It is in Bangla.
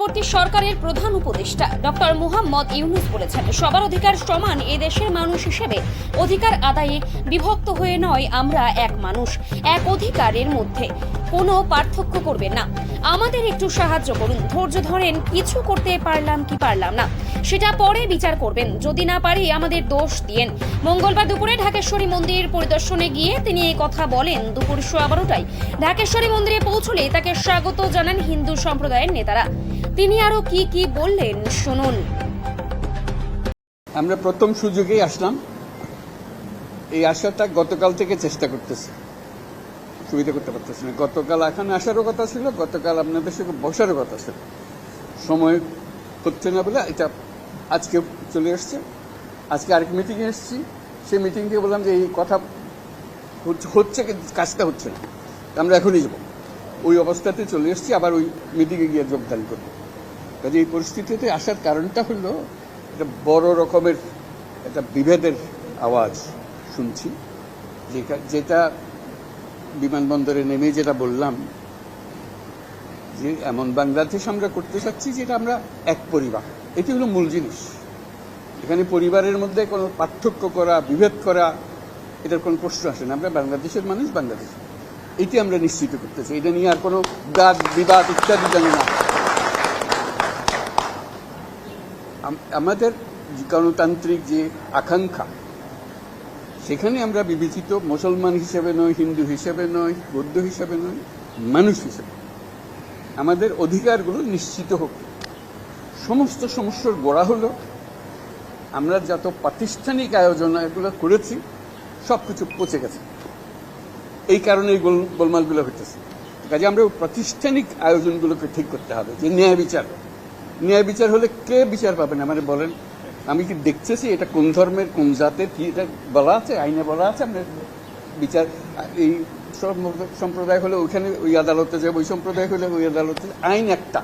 অন্তর্বর্তী সরকারের প্রধান উপদেষ্টা ডক্টর মুহাম্মদ ইউনুস বলেছেন, সবার অধিকার সমান, এ দেশের মানুষ হিসেবে অধিকার আদায়ে বিভক্ত হয়ে নয় আমরা এক মানুষ। এক অধিকারের মধ্যে কোনো পার্থক্য করবে না। আমাদের একটু সাহায্য করুন। ধৈর্য ধরেন, কিছু করতে পারলাম কি পারলাম না। সেটা পরে বিচার করবেন। যদি না পারি, আমাদের দোষ দিয়েন। মঙ্গলবার দুপুরে ঢাকেশ্বরী মন্দির পরিদর্শনে গিয়ে তিনি এই কথা বলেন। দুপুর সোয়া বারোটায় ঢাকেশ্বরী মন্দিরে পৌঁছলে তাকে স্বাগত জানান হিন্দু সম্প্রদায়ের নেতারা। তিনি আরও কি কি বললেন, শুনুন। আমরা প্রথম সুযোগেই আসলাম। এই আসাটা গতকাল থেকে চেষ্টা করতেছি। সুবিধা করতে পারতেছি না। গতকাল এখানে আসারও কথা ছিল, গতকাল আপনাদের সঙ্গে বসারও কথা ছিল। সময় হচ্ছে না বলে এটা আজকে চলে এসছে। আজকে আরেক মিটিংয়ে এসেছি। সেই মিটিং থেকে বললাম যে এই কথা হচ্ছে- কাজটা হচ্ছে না। আমরা এখনই যাব। ওই অবস্থাতে চলে এসেছি, আবার ওই মিটিংয়ে গিয়ে যোগদান করব। কাজে এই পরিস্থিতিতে আসার কারণটা হলো একটা বড় রকমের একটা বিভেদের আওয়াজ শুনছি। যেটা বিমানবন্দরে নেমে যেটা বললাম, যে এমন বাংলাদেশ আমরা করতে চাচ্ছি যেটা আমরা এক পরিবার। এটি হলো মূল জিনিস। এখানে পরিবারের মধ্যে কোনো পার্থক্য করা, বিভেদ করা, এটার কোনো প্রশ্ন আসে না। আমরা বাংলাদেশের মানুষ বাংলাদেশ। এটি আমরা নিশ্চিত করতে চাই। এটা নিয়ে আর কোনো বাদ বিবাদ ইত্যাদি যেন না। আমাদের গণতান্ত্রিক যে আকাঙ্ক্ষা সেখানে আমরা বিবেচিত মুসলমান হিসেবে নয় হিন্দু হিসেবে নয় বৌদ্ধ হিসেবে নয় মানুষ হিসেবে আমাদের অধিকারগুলো নিশ্চিত হোক। সমস্ত সমস্যার গোড়া হলো, আমরা যত প্রাতিষ্ঠানিক আয়োজন এগুলো করেছি সব কিছু পচে গেছে। এই কারণে এই গোল, গোলমালগুলো হইতেছে। কাজে আমরা প্রাতিষ্ঠানিক আয়োজনগুলোকে ঠিক করতে হবে, যে ন্যায় বিচার। ন্যায় বিচার হলে কে বিচার পাবেন আমাদের বলেন আমি কি দেখতেছি এটা কোন ধর্মের, কোন জাতের, কি এটা বলা আছে, আইনে বলা আছে আপনার বিচার, এই সম্প্রদায় হলে ওইখানে ওই আদালতে যাবে ওই সম্প্রদায় হলে ওই আদালতে। আইন একটা